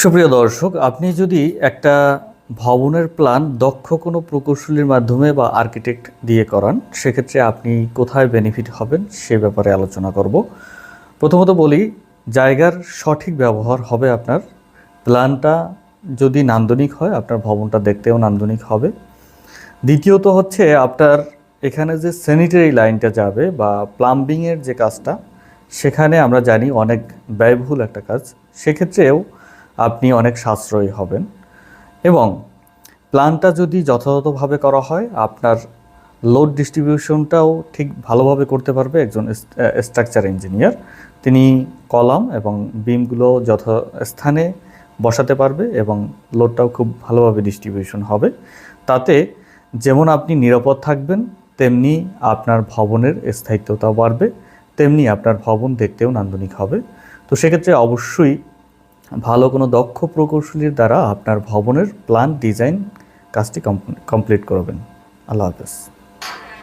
সুপ্রিয় দর্শক, আপনি যদি একটা ভবনের প্ল্যান দক্ষ কোনো প্রকৌশলীর মাধ্যমে বা আর্কিটেক্ট দিয়ে করান, সেক্ষেত্রে আপনি কোথায় বেনিফিট হবেন সে ব্যাপারে আলোচনা করব। প্রথমত বলি, জায়গার সঠিক ব্যবহার হবে আপনার। প্ল্যানটা যদি নান্দনিক হয়, আপনার ভবনটা দেখতেও নান্দনিক হবে। দ্বিতীয়ত হচ্ছে, আপনার এখানে যে স্যানিটারি লাইনটা যাবে বা প্লাম্বিংয়ের যে কাজটা, সেখানে আমরা জানি অনেক ব্যয়বহুল একটা কাজ। সেক্ষেত্রেও আপনি অনেক সাশ্রয়ী হবেন। এবং প্ল্যানটা যদি যথাযথভাবে করা হয়, আপনার লোড ডিস্ট্রিবিউশনটাও ঠিক ভালোভাবে করতে পারবে একজন স্ট্রাকচার ইঞ্জিনিয়ার তিনি কলাম এবং বিমগুলো যথাস্থানে বসাতে পারবে এবং লোডটাও খুব ভালোভাবে ডিস্ট্রিবিউশন হবে। তাতে যেমন আপনি নিরাপদ থাকবেন, তেমনি আপনার ভবনের স্থায়িত্বতাও বাড়বে, তেমনি আপনার ভবন দেখতেও নান্দনিক হবে। তো সেক্ষেত্রে অবশ্যই ভালো কোনো দক্ষ প্রকৌশলীর দ্বারা আপনার ভবনের প্ল্যান ডিজাইন কাজটি কমপ্লিট করবেন। আল্লাহ হাফেজ।